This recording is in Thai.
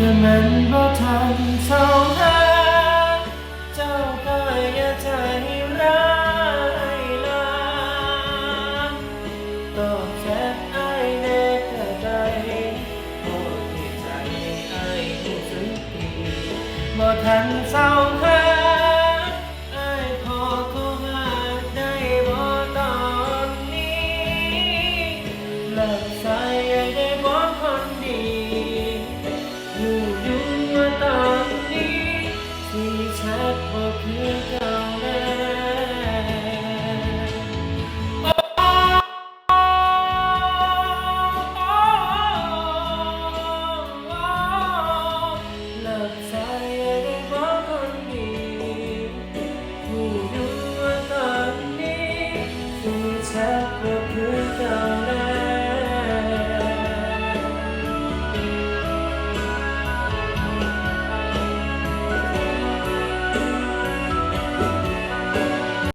ก็มันบ่ทันเท่าหาเจ้าก็อย่าใจร้ายลาก็แค่ไอ้แน่กระไดโอ้ที่ใจไอ้ผู้สึกดีบ่ทันเท่าหาเลิกใส่ for good